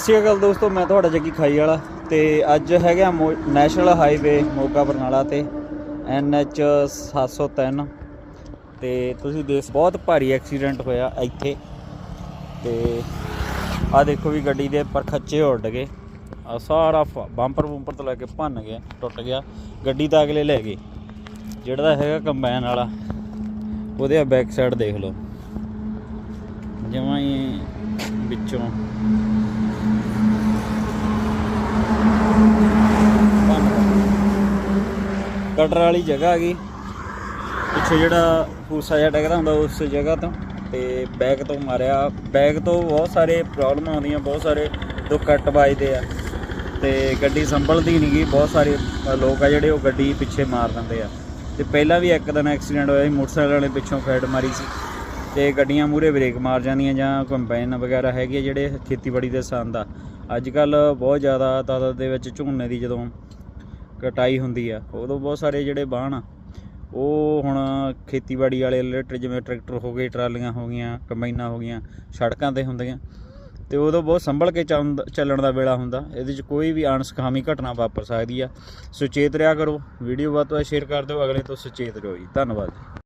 ਸਤਿ ਸ਼੍ਰੀ ਅਕਾਲ ਦੋਸਤੋ, ਮੈਂ ਤੁਹਾਡਾ ਜੱਗੀ ਖਾਈ ਵਾਲਾ ਤੇ ਅੱਜ ਹੈਗਾ ਮੋ- ਨੈਸ਼ਨਲ ਹਾਈਵੇ ਮੋਗਾ ਬਰਨਾਲਾ ਤੇ NH 703 ਤੇ ਤੁਸੀਂ ਦੇਖ, ਬਹੁਤ ਭਾਰੀ ਐਕਸੀਡੈਂਟ ਹੋਇਆ ਇੱਥੇ ਤੇ ਆ ਦੇਖੋ ਵੀ ਗੱਡੀ ਦੇ ਪਰ ਖੱਚੇ ਉੱਡ ਗਏ। ਆ ਸਾਰਾ ਬੰਪਰ ਬੰਪਰ ਤੋਂ ਲੈ ਕੇ ਭੰਨ ਗਿਆ, ਟੁੱਟ ਗਿਆ। ਗੱਡੀ ਤਾਂ ਅਗਲੇ ਲੈ ਗਏ। ਜਿਹੜਾ ਦਾ ਹੈਗਾ ਕੰਬਾਈਨ ਵਾਲਾ, ਉਹਦੇ ਬੈਕ ਸਾਈਡ ਦੇਖ ਲਓ। ਜਮਾਂ ਵਿੱਚੋਂ ਕਟਰ ਵਾਲੀ ਜਗ੍ਹਾ ਹੈਗੀ ਪਿੱਛੇ ਜਿਹੜਾ ਫੂਸਾ ਜਿਹਾ ਡਿੱਗਦਾ ਹੁੰਦਾ ਉਸ ਜਗ੍ਹਾ ਤੋਂ ਤੇ ਬੈਕ ਤੋਂ ਮਾਰਿਆ। ਬੈਕ ਤੋਂ ਬਹੁਤ ਸਾਰੇ ਪ੍ਰੋਬਲਮਾਂ ਆਉਂਦੀਆਂ, ਬਹੁਤ ਸਾਰੇ ਦੋ ਕੱਟ ਵੱਜਦੇ ਆ ਤੇ ਗੱਡੀ ਸੰਭਲਦੀ ਨਹੀਂ ਗਈ ਬਹੁਤ ਸਾਰੇ ਲੋਕ ਆ ਜਿਹੜੇ ਉਹ ਗੱਡੀ ਪਿੱਛੇ ਮਾਰ ਦਿੰਦੇ ਆ। ਤੇ ਪਹਿਲਾਂ ਵੀ ਇੱਕ ਦਿਨ ਐਕਸੀਡੈਂਟ ਹੋਇਆ ਸੀ, ਮੋਟਰਸਾਈਕਲ ਵਾਲੇ ਪਿੱਛੋਂ ਫੈਡ ਮਾਰੀ ਸੀ। ਤੇ ਗੱਡੀਆਂ ਮੂਰੇ ਬ੍ਰੇਕ ਮਾਰ ਜਾਂਦੀਆਂ ਜਾਂ ਕੰਬਾਈਨ ਵਗੈਰਾ ਹੈਗੇ ਆ ਜਿਹੜੇ ਖੇਤੀਬਾੜੀ ਦੇ ਸੰਦ ਆ ਅੱਜ ਕੱਲ ਬਹੁਤ ਜ਼ਿਆਦਾ ਤਾਦਾਦ ਦੇ ਵਿੱਚ ਝੋਨੇ ਦੀ ਜਦੋਂ ਕਟਾਈ ਹੁੰਦੀ ਆ। ਉਦੋਂ ਬਹੁਤ ਸਾਰੇ ਜਿਹੜੇ ਬਾਣ ਆ, ਉਹ ਹੁਣ ਖੇਤੀਬਾੜੀ ਵਾਲੇ ਰਿਲੇਟਡ ਜਿਵੇਂ ਟਰੈਕਟਰ ਹੋ ਗਏ, ਟਰਾਲੀਆਂ ਹੋ ਗਈਆਂ, ਕੰਬਾਈਨਾਂ ਹੋ ਗਈਆਂ, ਸੜਕਾਂ ਤੇ ਹੁੰਦੀਆਂ। ਤੇ ਉਦੋਂ ਬਹੁਤ ਸੰਭਲ ਕੇ ਚੱਲਣ ਚੱਲਣ ਦਾ ਵੇਲਾ ਹੁੰਦਾ। ਇਹਦੇ 'ਚ ਕੋਈ ਵੀ ਅਣਸੁਖਾਵੀ ਘਟਨਾ ਵਾਪਰ ਸਕਦੀ ਆ। ਸੁਚੇਤ ਰਿਹਾ ਕਰੋ। ਵੀਡੀਓ ਵੱਧ ਤੋਂ ਵੱਧ ਸ਼ੇਅਰ ਕਰ ਦਿਓ। ਅਗਲੇ ਤੋਂ ਸੁਚੇਤ ਰਹੋ ਜੀ। ਧੰਨਵਾਦ